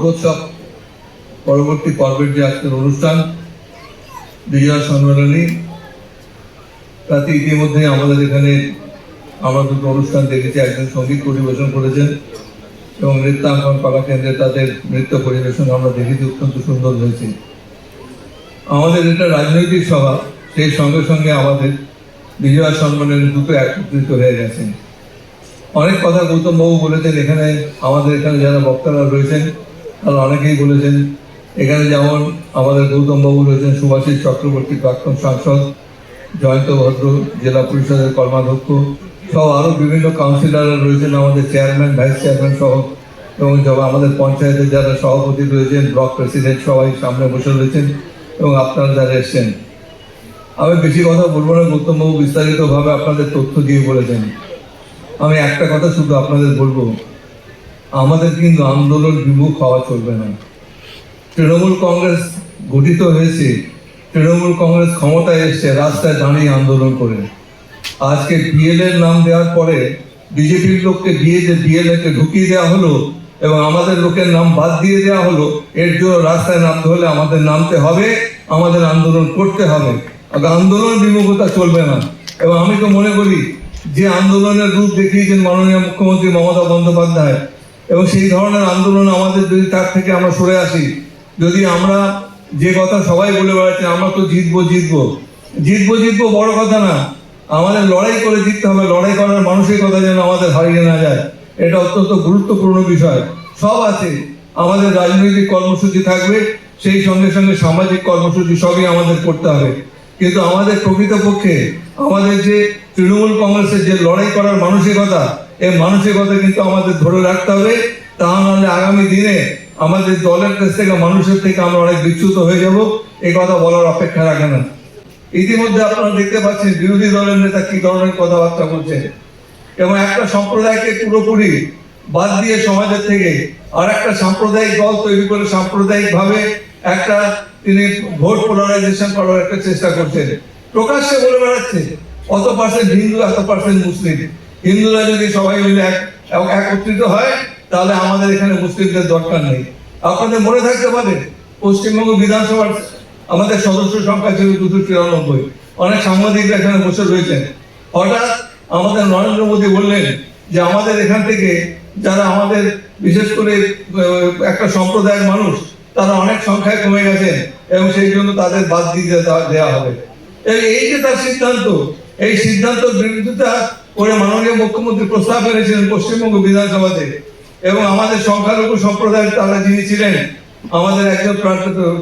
দুর্গোৎসব পরবর্তী পর্বের যে আজকের অনুষ্ঠান, বিজয়া সম্মেলনী, তাতে ইতিমধ্যে আমাদের এখানে আমরা দুটো অনুষ্ঠান দেখেছি। একজন সংগীত পরিবেশন করেছেন এবং নৃত্যাঙ্কন কলা কেন্দ্রে তাদের নৃত্য পরিবেশন আমরা দেখেছি, অত্যন্ত সুন্দর হয়েছে। আমাদের এটা রাজনৈতিক সভা, সেই সঙ্গে সঙ্গে আমাদের বিজয়া সম্মেলনে দুটো একত্রিত হয়ে গেছেন অনেক কথা গৌতম বাবু বলেছেন, এখানে আমাদের এখানে যারা বক্তারা রয়েছেন তারা অনেকেই বলেছেন, এখানে যেমন আমাদের গৌতম বাবু রয়েছেন, সুভাষিস চক্রবর্তী প্রাক্তন সাংসদ, জয়ন্ত ভদ্র, জেলা পরিষদের কর্মাধ্যক্ষ, সহ আরও বিভিন্ন কাউন্সিলররা রয়েছেন, আমাদের চেয়ারম্যান, ভাইস চেয়ারম্যান সহ, এবং আমাদের পঞ্চায়েতের যারা সভাপতি রয়েছেন, ব্লক প্রেসিডেন্ট সবাই সামনে বসে রয়েছেন এবং আপনারা যারা এসছেন। আমি বেশি কথা বলব না, গৌতমবাবু বিস্তারিতভাবে আপনাদের তথ্য দিয়ে বলেছেন। আমি একটা কথা শুধু আপনাদের বলব। আমাদের কিন্তু আন্দোলন বিমুখ হওয়া চলবে না। তৃণমূল কংগ্রেস গঠিত হয়েছে, তৃণমূল কংগ্রেস ক্ষমতায় এসছে রাস্তায় দাঁড়িয়ে আন্দোলন করে। আজকে বিএল এর নাম দেওয়ার পরে বিজেপির লোককে দিয়ে যে বিএল কে ঢুকিয়ে দেওয়া হলো এবং আমাদের লোকের নাম বাদ দিয়ে দেওয়া হলো, এর জন্য রাস্তায় নামতে হলে আমাদের নামতে হবে, আমাদের আন্দোলন করতে হবে। আন্দোলন বিমুখতা চলবে না। এবং আমি তো মনে করি, যে আন্দোলনের রূপ দেখিয়েছেন মাননীয় মুখ্যমন্ত্রী মমতা বন্দ্যোপাধ্যায় এবং সেই ধরনের আন্দোলন আমাদের যদি তার থেকে আমরা সরে আসি, যদি আমরা যে কথা সবাই বলে বেড়াচ্ছে, আমরা তো জিতবো জিতবো। জিতবো জিতবো বড় কথা না। আমাদের লড়াই করে জিততে হবে, লড়াই করার মানসিকতা যেন আমাদের হারিয়ে না যায়। এটা অত্যন্ত গুরুত্বপূর্ণ বিষয়। সব আছে। আমাদের রাজনৈতিক কর্মসূচি থাকবে, সেই সঙ্গে সঙ্গে সামাজিক কর্মসূচি সবই আমাদের করতে হবে। কিন্তু আমাদের প্রকৃতপক্ষে আমাদের যে তৃণমূল কংগ্রেসের যে লড়াই করার মানসিকতা এই মানসিকতা কিন্তু আমাদের ধরে রাখতে হবে। তা নাহলে আগামী দিনে আমাদের দলের কাছ থেকে, মানুষের থেকে আমরা অনেক বিচ্যুত হয়ে যাব। এই কথা বলার অপেক্ষা রাখে না। ইতিমধ্যে আপনারা দেখতে পাচ্ছেন বিরোধী দলের নেতা কি ধরনের কথাবার্তা বলছে এবং একটা সম্প্রদায়কে পুরোপুরি বাদ দিয়ে সমাজের থেকে আর একটা সাম্প্রদায়িক দল তৈরি করে সাম্প্রদায়িক ভাবে একটা তিনি ভোট পোলারাইজেশন করার একটা চেষ্টা করছেন। প্রকাশ্যে বলে বেড়াচ্ছে, অত পার্সেন্ট হিন্দু, এত পার্সেন্ট মুসলিম। হিন্দুরা যদি সবাই মিলে এক একত্রিত হয়, তাহলে আমাদের এখানে মুসলিমদের দরকার নেই। আপনাদের মনে থাকতে পারে, পশ্চিমবঙ্গ বিধানসভার আমাদের সদস্য সংখ্যা ছিল দুশো তিরানব্বই। অনেক সাংবাদিকরা এখানে বসে রয়েছেন। হঠাৎ আমাদের নরেন্দ্র মোদী বললেন যে আমাদের এখান থেকে যারা আমাদের বিশেষ করে একটা সম্প্রদায়ের মানুষ, তারা অনেক সংখ্যায় কমে গেছেন এবং সেই জন্য তাদের বাদ দিয়ে দেওয়া- হবে। এই- যে তার সিদ্ধান্ত, এই সিদ্ধান্ত বিরোধিতা করে মাননীয় মুখ্যমন্ত্রী প্রস্তাব এনেছিলেন পশ্চিমবঙ্গ বিধানসভাতে। এবং আমাদের সংখ্যালঘু সম্প্রদায়ের তারা যিনি ছিলেন, আমাদের একজন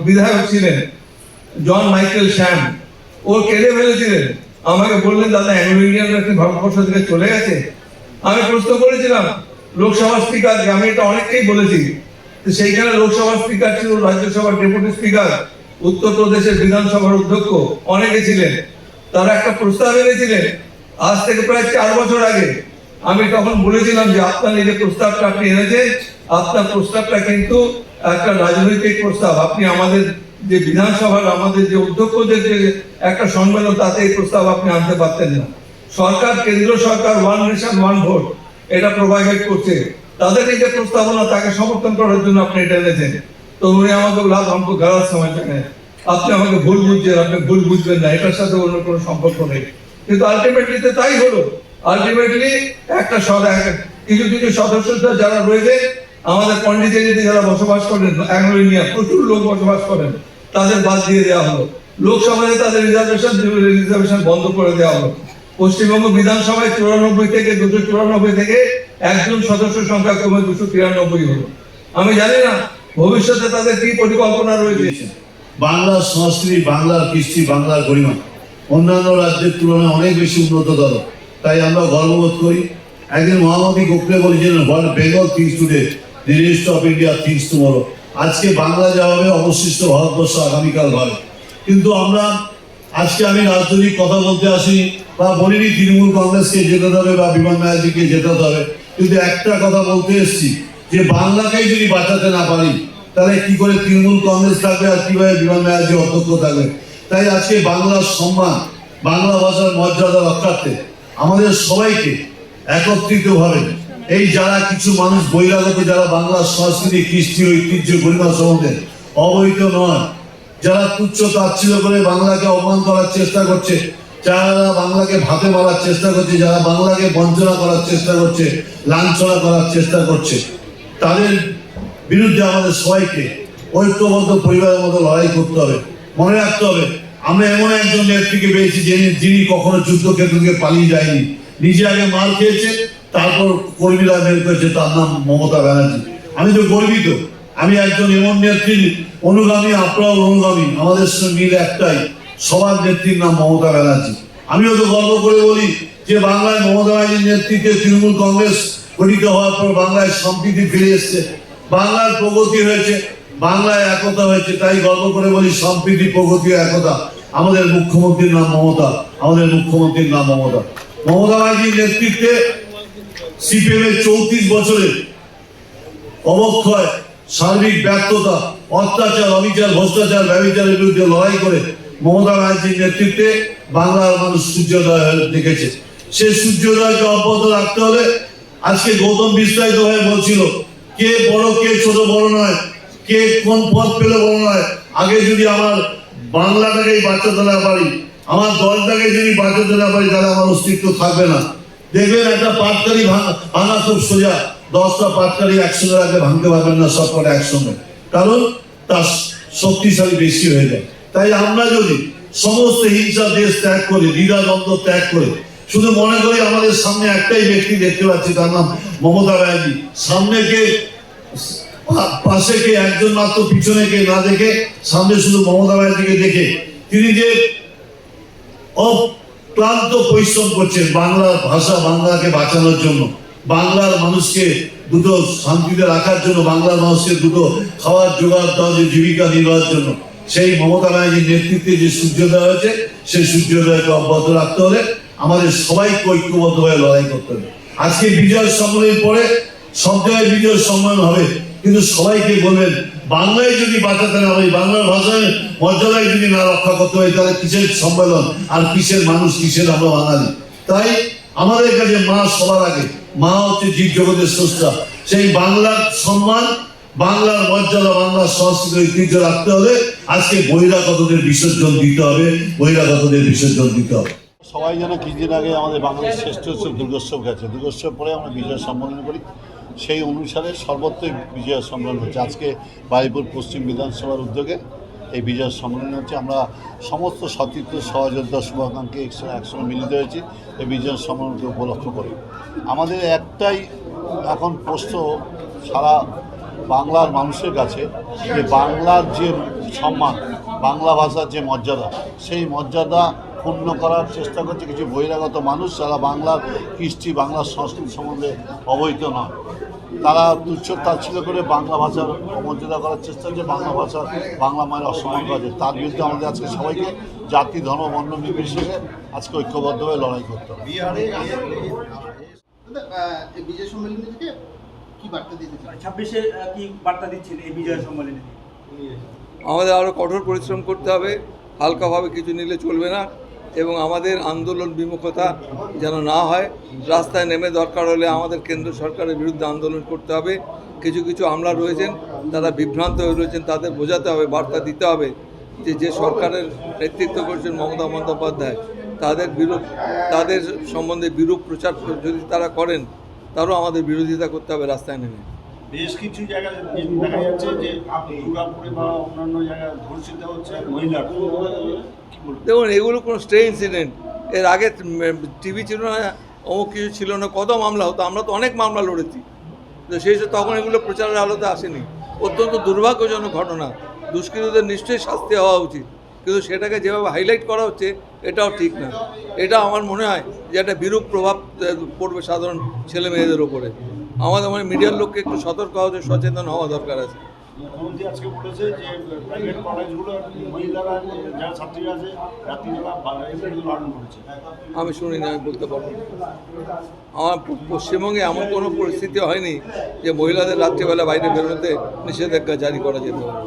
বিধায়ক ছিলেন, জন মাইকেল শ্যাম, ও কেঁদে ফেলেছিলেন। আমাকে বললেন, দাদা অ্যাংলো ইন্ডিয়ানরা কি ভারতবর্ষ থেকে চলে গেছে। আমি প্রশ্ন করেছিলাম, লোকসভা স্পিকারকে আমি এটা অনেককেই বলেছি সেইখানে লোকসভা স্পিকার ছিল, রাজ্যসভার ডেপুটি স্পিকার উত্তরপ্রদেশের বিধানসভার অধ্যক্ষ, অনেকে ছিলেন। তারা একটা প্রস্তাব এনেছিলেন আজ থেকে প্রায় চার বছর আগে আমি তখন বলেছিলাম যে আপনার এই যে প্রস্তাবটা আপনি এনেছেন, আপনার প্রস্তাবটা কিন্তু একটা রাজনৈতিক প্রস্তাব। আপনি আমাদের যে বিধানসভার, আমাদের যে অধ্যক্ষদের যে একটা সম্মেলন, তাতে এই প্রস্তাব আপনি আনতে পারতেন না। সরকার, কেন্দ্র সরকার, ওয়ান নেশন, ওয়ান ভোট, এটা প্রোভাইড করছে। তাদের এই যে প্রস্তাবনা, তাকে সমর্থন করার জন্য আপনি এটা এনেছেন। তো উনি আমাকে লাভ আমাকে গালার সময় আপনি আমাকে ভুল বুঝছেন, আপনি ভুল বুঝবেন না। এটার সাথে অন্য কোনো সম্পর্ক নেই। কিন্তু আলটিমেটলি তো তাই হলো। আলটিমেটলি একটা সদা কিছু কিছু সদস্য যারা রয়েছে, আমাদের পন্ডিচেরিতে যারা বসবাস করেন অ্যাংলো ইন্ডিয়া, প্রচুর লোক বসবাস করেন, তাদের বাদ দিয়ে দেওয়া হলো। লোকসভায় তাদের রিজার্ভেশন রিজার্ভেশন বন্ধ করে দেওয়া হলো। পশ্চিমবঙ্গ বিধানসভায় চুরানব্বই থেকে দুশো চুরানব্বই থেকে একজন সদস্য সংখ্যা কমে দুশো তিরানব্বই হলো। আমি জানি না ভবিষ্যতে তাদের কি পরিকল্পনা রয়েছে। বাংলার সংস্কৃতি, বাংলার কৃষ্টি, বাংলার গরিমা। অন্যান্য রাজ্যের তুলনায় অনেক বেশি উন্নততর তাই আমরা গর্ববোধ করি। একদিন মহামতি গোখলে বলেছিলেন what Bengal thinks today the of India thinks tomorrow আজকে বাংলা যাওয়াবে অবশিষ্ট ভারতবর্ষ আগামীকাল ভাবে। কিন্তু আমরা, আজকে আমি রাজনৈতিক কথা বলতে আসি বা বলিনি তৃণমূল কংগ্রেসকে যেতে হবে বা বিমান ব্যানার্জিকে যেতে হবে কিন্তু একটা কথা বলতে এসেছি, যে বাংলাকেই যদি বাঁচাতে না পারি, তাহলে কি করে তৃণমূল কংগ্রেস থাকবে আর কীভাবে বিমান ব্যানার্জি অধ্যক্ষ থাকবে? তাই আজকে বাংলার সম্মান, বাংলা ভাষার মর্যাদা রক্ষার্থে আমাদের সবাইকে একত্রিতভাবে এই যারা কিছু মানুষ বহিরাগত, যারা বাংলার সংস্কৃতি, কৃষ্টি, ঐতিহ্য, গরিমা সম্বন্ধে অবহিত নয়, যারা তুচ্ছ তাচ্ছিল্য করে বাংলাকে অপমান করার চেষ্টা করছে, যারা বাংলাকে ভাতে মারার চেষ্টা করছে, যারা বাংলাকে বঞ্চনা করার চেষ্টা করছে, লাঞ্ছনা করার চেষ্টা করছে, তাদের বিরুদ্ধে আমাদের সবাইকে ঐক্যবদ্ধ পরিবারের মতো লড়াই করতে হবে। মনে রাখতে হবে, আমরা এমন একজন নেত্রীকে পেয়েছি যিনি যিনি কখনো যুদ্ধক্ষেত্র থেকে পালিয়ে যায়নি। নিজে আগে মার খেয়েছে, তারপর কর্মীরা বের করেছে, তার নাম মমতা ব্যানার্জি। আমি তো গর্বিত, আমি একজন এমন নেত্রীর অনুগামী আপনার অনুগামী, আমাদের মিল একটাই, সবার নেত্রীর নাম মমতা ব্যানার্জি। আমিও তো গর্ব করে বলি যে বাংলায় মমতা ব্যানার্জির নেতৃত্বে তৃণমূল কংগ্রেস গঠিত হওয়ার পর বাংলায় সম্প্রীতি ফিরে এসছে, বাংলার প্রগতি হয়েছে বাংলায় একতা হয়েছে, তাই গল্প করে বলি, সম্প্রীতি, প্রগতি, একতা। আমাদের মুখ্যমন্ত্রীর নাম মমতা, আমাদের মুখ্যমন্ত্রীর নাম মমতা। মমতা ব্যানার্জির নেতৃত্বে সিপিএম এর চৌত্রিশ বছরের অবক্ষয় সার্বিক ব্যর্থতা, অত্যাচার, অবিচার, ভ্রষ্টাচার ব্যবচারের বিরুদ্ধে লড়াই করে মমতা ব্যানার্জির নেতৃত্বে বাংলার মানুষ সূর্যোদয় দেখেছে। সেই সূর্যোদয়কে অব্যাহত রাখতে হলে আজকে গৌতম বিস্তারিত হয়ে বলছিল, কে বড়, কে ছোট বড় নয়। কে কোন পথ পেলে বড় নয়। আগে যদি আমার বাংলাটাকেই বাঁচাতে না পারি, আমার দলটাকে যদি বাঁচাতে না পারি, তাহলে আমার অস্তিত্ব থাকবে না। দেখবেন একটা পাটকারি ভাঙা খুব সোজা। দশটা পাটকারি একসঙ্গে রাখলে ভাঙতে পারবেন না, সব কটা একসঙ্গে। কারণ তার শক্তিশালী বেশি হয়ে যায়। তাই আমরা যদি সমস্ত হিংসা দেশ ত্যাগ করে, দ্বিধাদ্বন্দ্ব ত্যাগ করে, শুধু মনে করি আমাদের সামনে একটাই ব্যক্তি দেখতে পাচ্ছি, তার নাম মমতা ব্যানার্জি। সামনে কে? পাশে কে, একজন মাত্র পিছনে কে, না দেখে সামনে শুধু মমতা ব্যানার্জিকে দেখে। তিনি যে অক্লান্ত পরিশ্রম করছেন বাংলার ভাষা, বাংলাকে বাঁচানোর জন্য, বাংলার মানুষকে দুটো শান্তিতে রাখার জন্য, বাংলার মানুষকে দুটো খাওয়ার, জোগাড়, দেওয়ার, যে জীবিকা নির্বাহের জন্য। সেই মমতা ব্যানার্জির নেতৃত্বে যে সূর্যোদয় হয়েছে, সেই সূর্যোদয়কে অব্যাহত রাখতে হলে আমাদের সবাইকে ঐক্যবদ্ধ হয়ে লড়াই করতে হবে। আজকে বিজয় সম্মেলনের পরে সব জায়গায় বিজয় সম্মেলন হবে। কিন্তু সবাইকে বলবেন, বাংলায় যদি বাঁচাতে না পারি বাংলার ভাষায় মর্যাদায় যদি না রক্ষা করতে হয়, তাহলে কিসের সম্মেলন? আর কিসের মানুষ, কিসের আমরা বাঙালি? তাই আমাদের কাছে মা সবার আগে। মা হচ্ছে জীব জগতের স্রষ্টা। সেই বাংলার সম্মান, বাংলার মর্যাদা, বাংলার সংস্কৃতি ঐতিহ্য রাখতে হলে আজকে বহিরাগতদের বিসর্জন দিতে হবে, বহিরাগতদের বিসর্জন দিতে হবে। সবাই যেন কিছুদিন আগে আমাদের বাংলার শ্রেষ্ঠ উৎসব দুর্গোৎসব গেছে। দুর্গোৎসব পরে আমরা বিজয় সম্মেলন করি। সেই অনুসারে সর্বত্রই বিজয় সম্মেলন হচ্ছে। আজকে বারিপুর পশ্চিম বিধানসভার উদ্যোগে এই বিজয় সম্মেলন হচ্ছে। আমরা সমস্ত সতীর্থ, সহযোদ্ধা, শুভাকাঙ্ক্ষী একসঙ্গে মিলিত হয়েছি এই বিজয় সম্মেলনকে উপলক্ষ করে। আমাদের একটাই এখন প্রশ্ন সারা বাংলার মানুষের কাছে যে বাংলার যে সম্মান, বাংলা ভাষার যে মর্যাদা, সেই মর্যাদা পূর্ণ করার চেষ্টা করছে কিছু বহিরাগত মানুষ যারা বাংলার কৃষ্টি, বাংলার সংস্কৃতি সম্বন্ধে অবহিত নয়। তারা তুচ্ছ তাচ্ছিল্য করে বাংলা ভাষার অমর্যাদা করার চেষ্টা করছে বাংলা ভাষা বাংলা মায়ের অসম্মান করা হচ্ছে তার বিরুদ্ধে আমাদের আজকে সবাইকে জাতি ধর্ম বর্ণ নির্বিশেষে আজকে ঐক্যবদ্ধভাবে লড়াই করতে হবে। বিজয় সম্মেলনী থেকে কি বার্তা দিতে ছাব্বিশে কি বার্তা দিচ্ছেন এই বিজয় সম্মেলনে আমাদের আরও কঠোর পরিশ্রম করতে হবে হালকাভাবে কিছু নিলে চলবে না। এবং আমাদের আন্দোলন বিমুখতা যেন না হয়, রাস্তায় নেমে দরকার হলে আমাদের কেন্দ্র সরকারের বিরুদ্ধে আন্দোলন করতে হবে। কিছু কিছু আমলা রয়েছেন, তারা বিভ্রান্ত হয়ে রয়েছেন, তাদের বোঝাতে হবে, বার্তা দিতে হবে যে যে সরকারের নেতৃত্ব করছেন মমতা বন্দ্যোপাধ্যায়, তাদের বিরূপ তাদের সম্বন্ধে বিরূপ প্রচার যদি তারা করেন, তারও আমাদের বিরোধিতা করতে হবে রাস্তায় নেমে। বেশ কিছু জায়গায় দেখা যাচ্ছে যে দুর্গাপুরে বা অন্যান্য জায়গায় ধর্ষিত হচ্ছে বলব? দেখুন, এগুলো কোনো স্টে ইনসিডেন্ট। এর আগে টিভি ছিল না, অমুক কিছু ছিল না, কত মামলা হতো? আমরা তো অনেক মামলা লড়েছি। তো সেই সব তখন এগুলো প্রচারের আলোতে আসেনি। অত্যন্ত দুর্ভাগ্যজনক ঘটনা। দুষ্কৃতদের নিশ্চয়ই শাস্তি হওয়া উচিত। কিন্তু সেটাকে যেভাবে হাইলাইট করা হচ্ছে, এটাও ঠিক না। এটা আমার মনে হয় যে একটা বিরূপ প্রভাব পড়বে সাধারণ ছেলে মেয়েদের ওপরে আমাদের মানে মিডিয়ার লোককে একটু সতর্ক হওয়া সচেতন হওয়া দরকার আছে। মুখ্যমন্ত্রী আজকে বলেছে যে প্রাইভেট কলেজগুলো মহিলারা যারা ছাত্রীরা আছে রাত্রিবেলা এগুলো পালন করেছে। আমি শুনিনি আমি বলতে পারব আমার পশ্চিমবঙ্গে এমন কোনো পরিস্থিতি হয়নি যে মহিলাদের রাত্রিবেলা বাইরে বেরোতে নিষেধাজ্ঞা জারি করা যেতে পারে।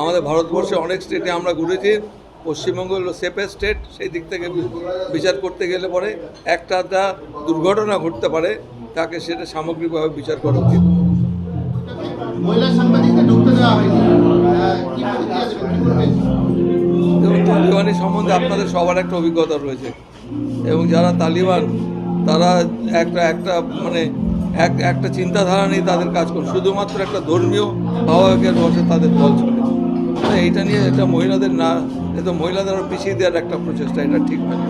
আমাদের ভারতবর্ষে অনেক স্টেটে আমরা ঘুরেছি পশ্চিমবঙ্গ হলো সেফেস্ট স্টেট সেই দিক থেকে বিচার করতে গেলে পরে একটা দুর্ঘটনা ঘটতে পারে। তাকে সেটা সামগ্রিকভাবে বিচার করা উচিত। মহিলা সাংবাদিকদের ঢুকতে দেওয়া হয়নি। আহ, কি প্রতিক্রিয়া দেবেন কি বলবেন এবং তালিবানি সম্বন্ধে আপনাদের সবার একটা অভিজ্ঞতা রয়েছে। এবং যারা তালিবান তারা একটা একটা মানে এক একটা চিন্তাধারা নিয়ে তাদের কাজ করে। শুধুমাত্র একটা ধর্মীয় ভাবাবেগের বসে তাদের দল চলে। এইটা নিয়ে এটা মহিলাদের না এটা মহিলাদের পিছিয়ে দেওয়ার একটা প্রচেষ্টা এটা ঠিক নয়